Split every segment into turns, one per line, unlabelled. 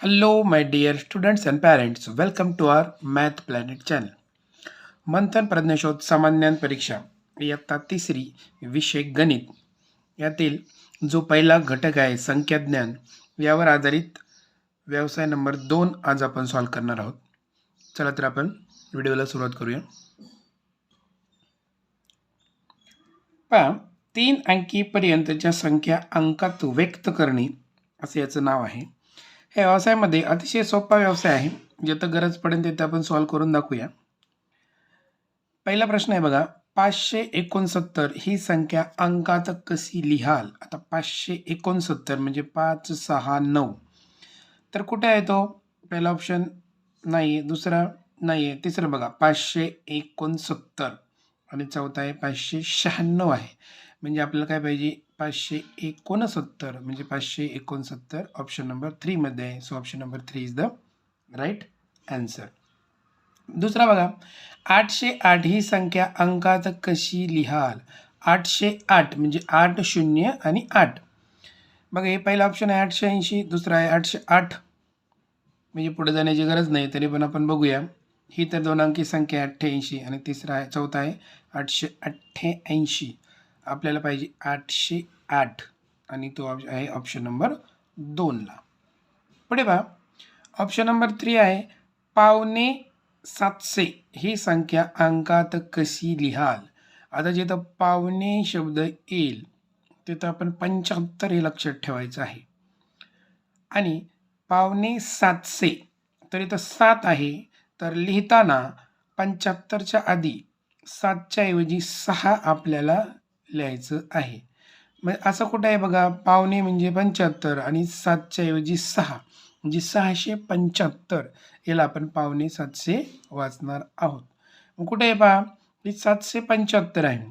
Hello, my dear students and parents. Welcome to our Math Planet channel. मंथन प्रज्ञशोध सामान्य परीक्षा इयत्ता तिसरी विषय गणित यातील जो पहिला घटक आहे संख्याज्ञान यावर आधारित व्यवसाय नंबर दोन आज आपण सॉल्व करणार आहोत चला तर आपण व्हिडिओला सुरुवात करूया पहा तीन अंकीपर्यंतच्या संख्या अंकात व्यक्त करणे असे याचं नाव आहे ह्या व्यवसायामध्ये अतिशय सोपा व्यवसाय आहे. जिथं गरज पडेल तिथे आपण सॉल्व्ह करून दाखवूया. पहिला प्रश्न आहे बघा पाचशे एकोणसत्तर ही संख्या अंकात कशी लिहाल? आता पाचशे एकोणसत्तर म्हणजे पाच सहा नऊ. तर कुठे आहे तो? पहिला ऑप्शन नाही आहे दुसरा नाही आहे तिसरं बघा पाचशे एकोणसत्तर. आणि चौथा आहे पाचशे शहाण्णव आहे. म्हणजे आपल्याला काय पाहिजे? पाचशे एकोणसत्तर म्हणजे पाचशे एकोणसत्तर ऑप्शन नंबर थ्रीमध्ये आहे. So option number three is the right answer दुसरा बघा. आठशे आठ ही संख्या अंकात कशी लिहाल? आठशे आठ म्हणजे आठ शून्य आणि आठ. बघा हे पहिला ऑप्शन आहे आठशे ऐंशी. दुसरा आहे आठशे आठ. म्हणजे पुढे जाण्याची गरज नाही तरी पण आपण बघूया. ही तर दोन अंकी संख्या अठ्ठ्याऐंशी. आणि तिसरा आहे चौथा आहे आठशे अठ्ठ्याऐंशी. आपल्याला पाहिजे आठशे आठ आणि तो आहे ऑप्शन नंबर दोनला पुढे पहा. ऑप्शन नंबर थ्री आहे पावणे सातशे. ही संख्या अंकात कशी लिहाल? आता जिथं पावणे शब्द येईल तिथं आपण पंच्याहत्तर हे लक्षात ठेवायचं आहे. आणि पावणे सातशे तर इथं सात आहे तर लिहिताना पंच्याहत्तरच्या आधी सातच्या ऐवजी सहा आपल्याला लिहायचं आहे. मग असं कुठं आहे बघा? पावणे म्हणजे पंच्याहत्तर आणि सातच्या ऐवजी सहा. म्हणजे सहाशे पंच्याहत्तर याला आपण पावणे सातशे वाचणार आहोत. मग कुठे आहे पहा? ही सातशे पंच्याहत्तर आहे.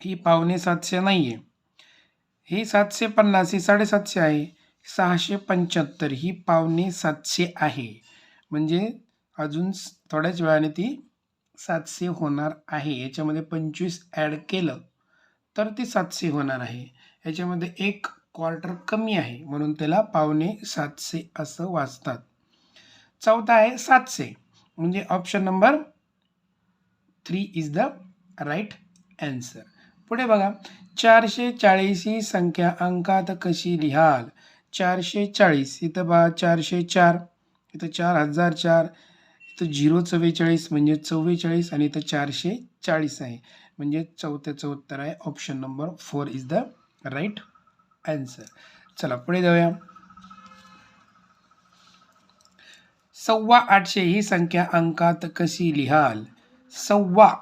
ही पावणे सातशे नाही आहे ही सातशे पन्नास ही साडेसातशे आहे. सहाशे पंच्याहत्तर ही पावणे सातशे आहे. म्हणजे अजून थोड्याच वेळाने ती सातशे होणार आहे. याच्यामध्ये पंचवीस ॲड केलं. तर ती सातशे होणार आहे. याच्यामध्ये एक क्वार्टर कमी आहे. म्हणून त्याला पावणे सातशे असं वाचतात. चौथा आहे सातशे. म्हणजे option number three is the right answer पुढे बघा. चारशे चाळीस ही संख्या अंकात कशी लिहाल? चारशे चाळीस. इथं बघा चारशे चार. इथं चार हजार चार. इथं झिरो चव्वेचाळीस म्हणजे चव्वेचाळीस आणि इथं चारशे चाळीस आहे. म्हणजे चौथ्याचं उत्तर आहे. Option number four is the right answer चला पुढे जाऊया. सव्वा आठशे ही संख्या अंकात कशी लिहाल? सव्वा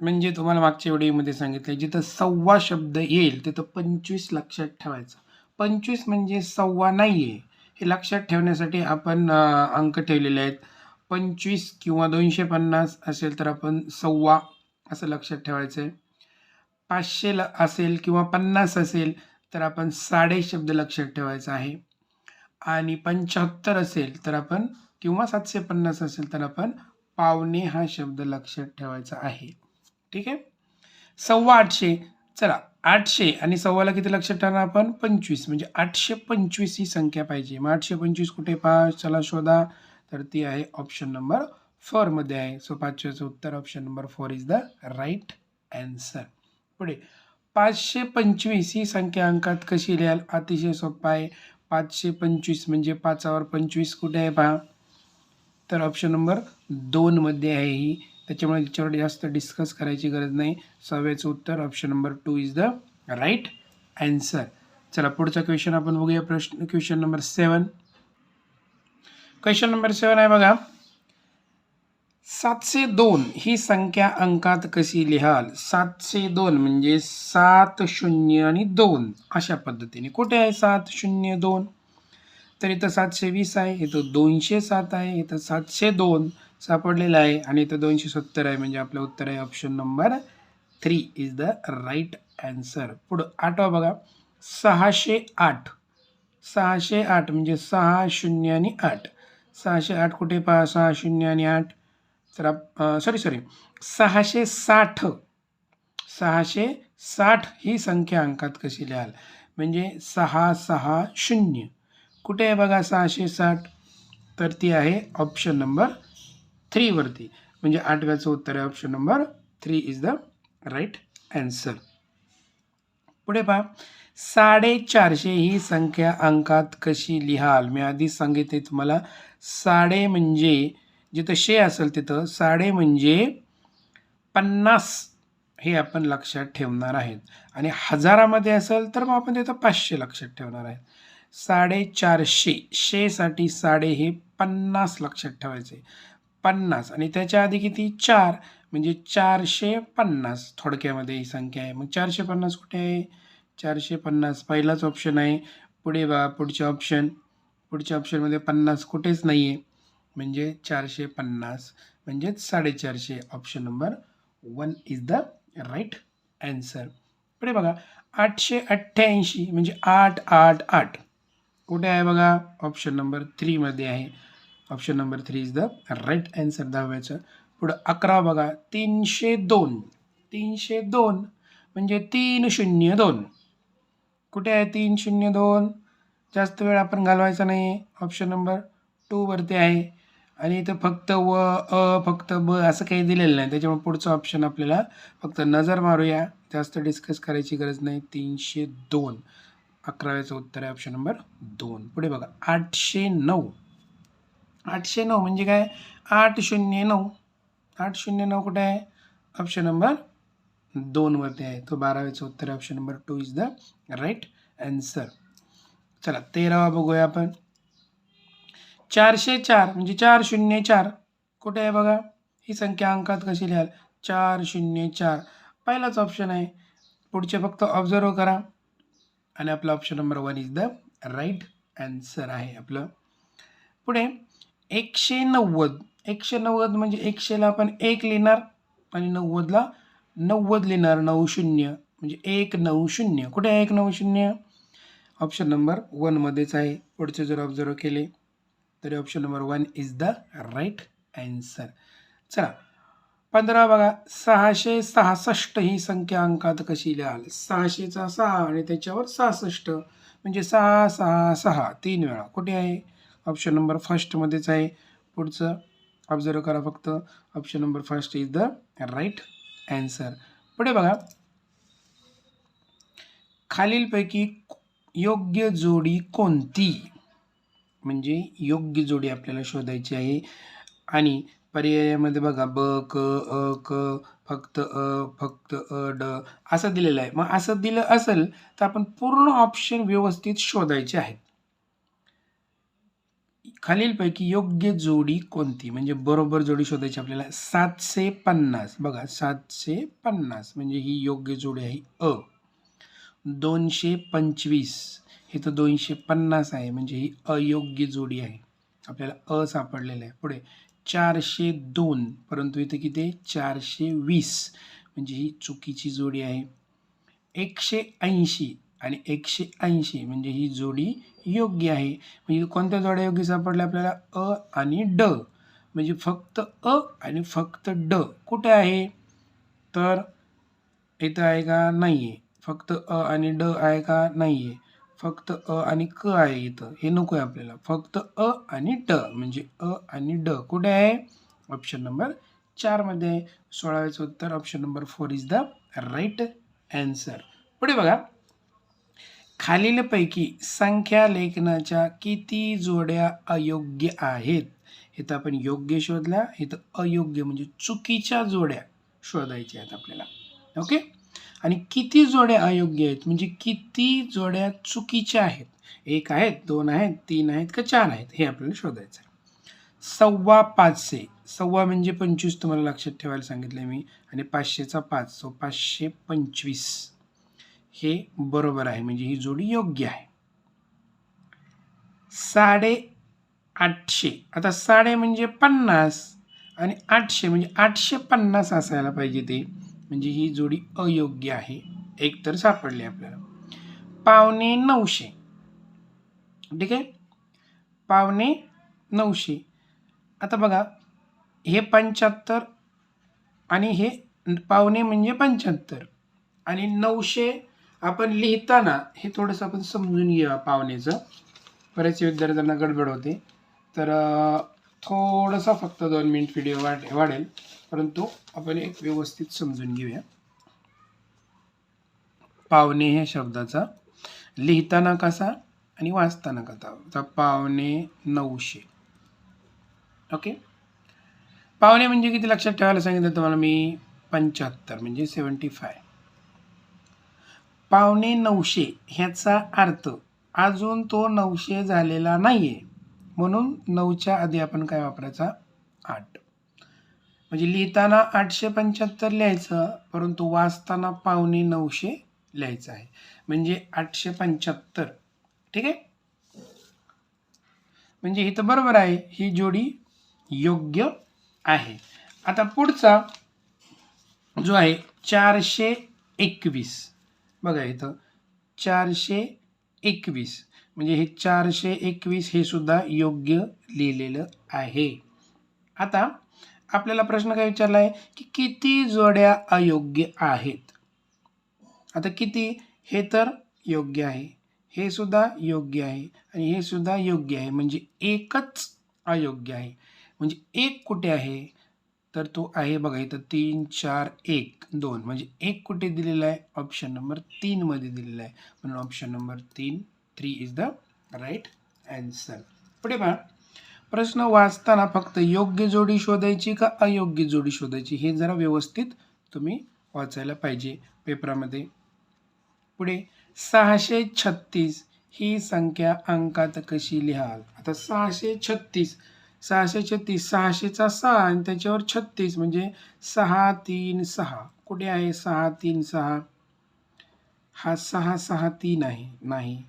म्हणजे तुम्हाला मागच्या व्हिडिओमध्ये सांगितलं जिथं सव्वा शब्द येईल तिथं पंचवीस लक्षात ठेवायचं. पंचवीस म्हणजे सव्वा नाही आहे हे लक्षात ठेवण्यासाठी आपण अंक ठेवलेले आहेत. पंचवीस किंवा दोनशे पन्नास असेल तर आपण सव्वा असं लक्षात ठेवायचं आहे पाचशे ल असेल किंवा पन्नास असेल तर आपण साडे शब्द लक्षात ठेवायचा आहे. आणि पंच्याहत्तर असेल तर आपण किंवा सातशे पन्नास असेल तर आपण पावणे हा शब्द लक्षात ठेवायचा आहे. ठीक आहे? सव्वा आठशे. चला आठशे आणि सव्वाला किती लक्षात ठेवणार आपण? पंचवीस. म्हणजे आठशे पंचवीस ही संख्या पाहिजे. मग आठशे पंचवीस कुठे पहा चला शोधा. तर ती आहे ऑप्शन नंबर फोरमध्ये आहे. सो पाचशेचं उत्तर option number four is the right answer पुढे पाचशे पंचवीस ही संख्या अंकात कशी लिहाल? अतिशय सोपा आहे. पाचशे पंचवीस म्हणजे पाचावर पंचवीस कुठे आहे पहा? तर ऑप्शन नंबर दोनमध्ये आहे ही. त्याच्यामुळे त्याच्यावर जास्त डिस्कस करायची गरज नाही. सहाव्याचं उत्तर option number two is the right answer चला पुढचा क्वेश्चन आपण बघूया. प्रश्न question number seven question number seven आहे बघा. सातशे दोन ही संख्या अंकात कशी लिहाल? सातशे दोन म्हणजे सात शून्य आणि दोन. अशा पद्धतीने. कुठे आहे सात शून्य दोन? तर इथं सातशे वीस आहे इथं दोनशे सात आहे इथं सातशे दोन सापडलेलं आहे आणि इथं दोनशे सत्तर आहे म्हणजे आपलं उत्तर आहे option number three is the right answer पुढं आठवा बघा. सहाशे आठ. सहाशे आठ म्हणजे सहा शून्य आणि आठ. सहाशे आठ कुठे पहा? सहा शून्य आणि आठ. तर सॉरी सॉरी सहाशे साठ. सहाशे साठ ही संख्या अंकात कशी लिहाल? म्हणजे सहा सहा शून्य. कुठे आहे बघा सहाशे साठ? तर ती आहे ऑप्शन नंबर थ्रीवरती म्हणजे आठव्याचं उत्तर आहे option number three is the right answer पुढे पहा. साडेचारशे ही संख्या अंकात कशी लिहाल? मी आधीच सांगितले तुम्हाला साडे म्हणजे जिथं शे असेल तिथं साडे म्हणजे पन्नास हे आपण लक्षात ठेवणार आहेत. आणि हजारामध्ये असेल तर मग आपण तिथं पाचशे लक्षात ठेवणार आहेत. साडेचारशे शेसाठी साडे हे पन्नास लक्षात ठेवायचे. पन्नास. आणि त्याच्या आधी किती? चार. म्हणजे चारशे पन्नास. थोडक्यामध्ये ही संख्या आहे. मग चारशे पन्नास कुठे आहे? चारशे पन्नास. पहिलाच ऑप्शन आहे. पुढे बा पुढचे ऑप्शन पुढच्या ऑप्शनमध्ये पन्नास कुठेच नाही आहे म्हणजे चारशे पन्नास म्हणजेच साडेचारशे option number one is the right answer पुढे बघा आठशे अठ्ठ्याऐंशी म्हणजे आठ आठ आठ. कुठे आहे बघा? ऑप्शन नंबर थ्रीमध्ये आहे. Option number three is the right answer दहाव्याचं पुढं अकरा बघा तीनशे दोन. तीनशे दोन म्हणजे तीन शून्य दोन. कुठे आहे तीन शून्य दोन? जास्त वेळ आपण घालवायचा नाही ऑप्शन नंबर टूवरती आहे. आणि इथं फक्त व अ फक्त ब असं काही दिलेलं नाही. त्याच्यामुळे पुढचं ऑप्शन आपल्याला फक्त नजर मारूया. जास्त डिस्कस करायची गरज नाही. तीनशे दोन. अकराव्याचं उत्तर आहे ऑप्शन नंबर दोन. पुढे बघा. आठशे नऊ. आठशे नऊ म्हणजे काय? आठ शून्य नऊ. आठ शून्य नऊ कुठे आहे? ऑप्शन नंबर दोनवरती आहे. तो बारावेचं उत्तर आहे. Option number two is the right answer चला तेरावा बघूया आपण. चारशे चार म्हणजे चार शून्य चार कुठे आहे बघा? ही संख्या अंकात कशी लिहाल? चार शून्य चार पहिलाच ऑप्शन आहे. पुढचे फक्त ऑब्झर्व करा. आणि आपला option number one is the right answer आहे आपलं. पुढे एकशे नव्वद. एकशे नव्वद म्हणजे एकशेला आपण एक लिहिणार आणि नव्वदला नव्वद लिहिणार नऊ शून्य म्हणजे एक नऊ शून्य कुठे आहे एक नऊ शून्य ऑप्शन नंबर वनमध्येच आहे. पुढचे जर ऑब्झर्व केले तरी option number one is the right answer चला पंधरा बघा सहाशे सहासष्ट ही संख्या अंकात कशी लिहाल? सहाशेचा सहा आणि त्याच्यावर सहासष्ट म्हणजे सहा सहा सहा तीन वेळा. कुठे आहे? ऑप्शन नंबर फर्स्टमध्येच आहे. पुढचं ऑब्झर्व करा फक्त. Option number first is the right answer पुढे बघा. खालीलपैकी योग्य जोडी कोणती? म्हणजे योग्य जोडी आपल्याला शोधायची आहे. आणि पर्यायामध्ये बघा ब क अ क फक्त अ फक्त अ ड असं दिलेलं आहे. मग असं दिलं असेल तर आपण पूर्ण ऑप्शन व्यवस्थित शोधायचे आहेत. खालीलपैकी योग्य जोडी कोणती? म्हणजे बरोबर जोडी शोधायची आपल्याला सातशे पन्नास. बघा सातशे पन्नास म्हणजे ही योग्य जोडी आहे अ. दोनशे पंचवीस. इथं दोनशे पन्नास आहे म्हणजे ही अयोग्य जोडी आहे. आपल्याला अ सापडलेलं आहे. पुढे चारशे दोन परंतु इथं किती चारशे वीस. म्हणजे ही चुकीची जोडी आहे. एकशे ऐंशी आणि एकशे ऐंशी म्हणजे ही जोडी योग्य आहे. म्हणजे कोणत्या जोड्या योग्य सापडल्या? आपल्याला अ आणि ड. म्हणजे फक्त अ आणि फक्त ड. कुठे आहे? तर इथं आहे का? नाही आहे फक्त अ आणि ड आहे का? नाही आहे फक्त अ आणि क आहे इथं. हे नको आहे आपल्याला. फक्त अ आणि ड म्हणजे अ आणि ड. कुठे आहे? ऑप्शन नंबर चारमध्ये आहे सोळाव्याचं उत्तर. Option number four is the right answer पुढे बघा. खालीलपैकी संख्या लेखनाच्या किती जोड्या अयोग्य आहेत? इथं आपण योग्य शोधल्या. इथं अयोग्य म्हणजे चुकीच्या जोड्या शोधायच्या आहेत आपल्याला. ओके आणि किती जोड्या अयोग्य आहेत? म्हणजे किती जोड्या चुकीच्या आहेत? एक आहेत दोन आहेत तीन आहेत का चार आहेत? हे आपल्याला शोधायचं आहे सव्वा पाचशे. सव्वा म्हणजे पंचवीस तुम्हाला लक्षात ठेवायला सांगितलं मी. आणि पाचशेचा पाच सो पाचशे पंचवीस. हे बरोबर आहे. म्हणजे ही जोडी योग्य आहे. साडे आठशे. आता साडे म्हणजे पन्नास आणि आठशे म्हणजे आठशे पन्नास असायला पाहिजे ते. म्हणजे ही जोडी अयोग्य आहे. एक तर सापडली आपल्याला. पावणे नऊशे. ठीक आहे? पावणे नऊशे. आता बघा हे पंच्याहत्तर आणि हे पावणे म्हणजे पंच्याहत्तर. आणि नऊशे आपण लिहिताना हे थोडंसं आपण समजून घेऊया पावणेचं. बऱ्याच विद्यार्थ्यांना गडबड होते. तर थोडंसं फक्त दोन मिनिट व्हिडिओ वाढ वाढेल. परंतु आपण एक व्यवस्थित समजून घेऊया. पावणे ह्या शब्दाचा लिहिताना कसा आणि वाचताना कसा. तर पावणे नऊशे. ओके? पावणे म्हणजे किती लक्षात ठेवायला सांगितलं तुम्हाला मी? पंच्याहत्तर म्हणजे सेवन्टी फाय. पावणे नऊशे ह्याचा अर्थ अजून तो नऊशे झालेला नाही आहे म्हणून नऊच्या आधी आपण काय वापरायचा? आठ. म्हणजे लिहिताना आठशे पंच्याहत्तर लिहायचं परंतु वाचताना पावणे नऊशे लिहायचं आहे. म्हणजे आठशे पंच्याहत्तर. ठीक आहे? म्हणजे इथं बरोबर आहे ही जोडी योग्य आहे. आता पुढचा जो आहे चारशे एकवीस. बघा इथं चारशे एकवीस. म्हणजे हे चारशे एकवीस हे सुद्धा योग्य लिहिलेलं आहे. आता आपल्याला प्रश्न काय विचारला आहे की किती जोड्या अयोग्य आहेत? आता किती? हे तर योग्य आहे. हे सुद्धा योग्य आहे. आणि हे सुद्धा योग्य आहे. म्हणजे एकच अयोग्य आहे. म्हणजे एक कुठे आहे? तर तो आहे बघा इथं तीन चार एक दोन. म्हणजे एक कुठे दिलेला आहे? ऑप्शन नंबर तीनमध्ये दिलेला आहे. म्हणून ऑप्शन नंबर तीन three is the right answer पुढे पहा. प्रश्न वाचताना फक्त योग्य जोडी शोधायची का अयोग्य जोडी शोधायची हे जरा व्यवस्थित तुम्ही वाचायला पाहिजे पेपरामध्ये. पुढे सहाशे छत्तीस ही संख्या अंकात कशी लिहाल? आता सहाशे छत्तीस सहाशे छत्तीस सहाशेचा सहा आणि त्याच्यावर छत्तीस म्हणजे सहा तीन सहा. कुठे आहे सहा तीन सहा? हा सहा सहा तीन आहे. नाही.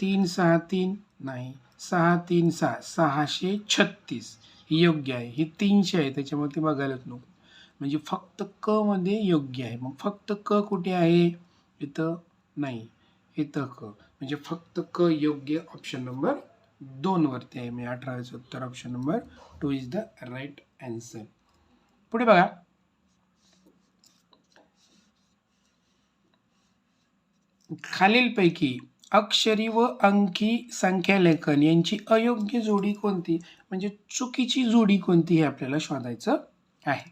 तीन सहा तीन नाही. सहा तीन सहा. सहाशे छत्तीस. ही योग्य आहे. ही तीनशे आहे. त्याच्यामुळे ती बघायलाच नको. म्हणजे फक्त क मध्ये योग्य आहे. मग फक्त क कुठे आहे? इथं नाही. इथं क. म्हणजे फक्त क योग्य ऑप्शन नंबर दोनवरती आहे. म्हणजे अठराचं उत्तर option number two is the right answer पुढे बघा. खालीलपैकी अक्षरी व अंकी संख्यालेखन यांची अयोग्य जोडी कोणती? म्हणजे चुकीची जोडी कोणती हे आपल्याला शोधायचं आहे.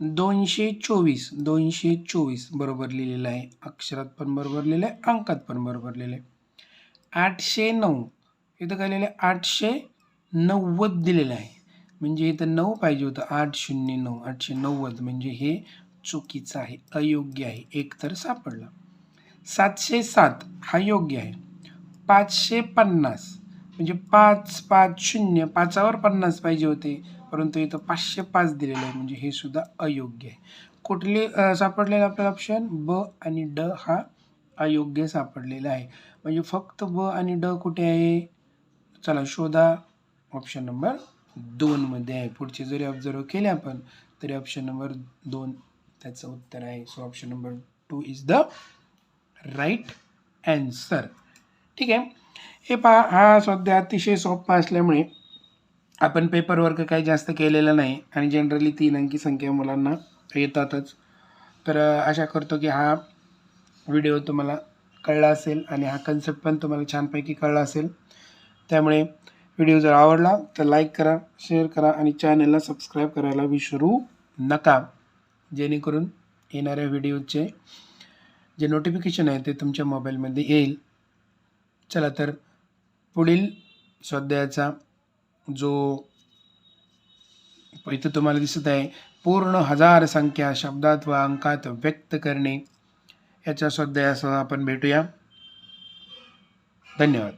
दोनशे चोवीस दोनशे चोवीस बरोबर लिहिलेलं आहे. अक्षरात पण बरोबर लिहिलं आहे अंकात पण बरोबर लिहिलं आहे आठशे नऊ इथं काय लिहिलं आहे आठशे नव्वद दिलेलं आहे. म्हणजे इथं नऊ पाहिजे होतं. आठ शून्य नऊ आठशे नव्वद म्हणजे हे चुकीचं आहे अयोग्य आहे. एक तर सापडला. सातशे सात हा योग्य आहे. पाचशे पन्नास म्हणजे पाच पाच शून्य पाचावर पन्नास पाहिजे होते परंतु इथं पाचशे पाच दिलेलं आहे म्हणजे हे सुद्धा अयोग्य आहे. कुठले सापडलेलं आपल्याला ऑप्शन ब आणि ड हा अयोग्य सापडलेला आहे. म्हणजे फक्त ब आणि ड कुठे आहे? चला शोधा. ऑप्शन नंबर दोनमध्ये आहे. पुढचे जरी ऑब्झर्व केले आपण तरी ऑप्शन नंबर दोन त्याचं उत्तर आहे. So option number two is the right answer. ठीक आहे. हे पहा हा सध्या अतिशय सोपा असल्यामुळे आपण पेपर वर्क काही जास्त केलेला नाही आणि जनरली तीन अंकी संख्या मुलांना येतातच. तर आशा करतो की हा व्हिडिओ तुम्हाला कळला असेल आणि हा कन्सेप्ट पण तुम्हाला छानपैकी कळला असेल. त्यामुळे व्हिडिओ जर आवडला तर लाईक करा शेअर करा आणि चॅनलला सबस्क्राईब करायला विसरू नका. जेणेकरून येणाऱ्या व्हिडिओचे जे नोटिफिकेशन आहे ते तुमच्या मोबाईलमध्ये येईल. चला तर पुढील स्वाध्यायाचा जो इथं तुम्हाला दिसत आहे पूर्ण हजार संख्या शब्दात व अंकात व्यक्त करणे याच्या स्वाध्यायासह आपण भेटूया. धन्यवाद.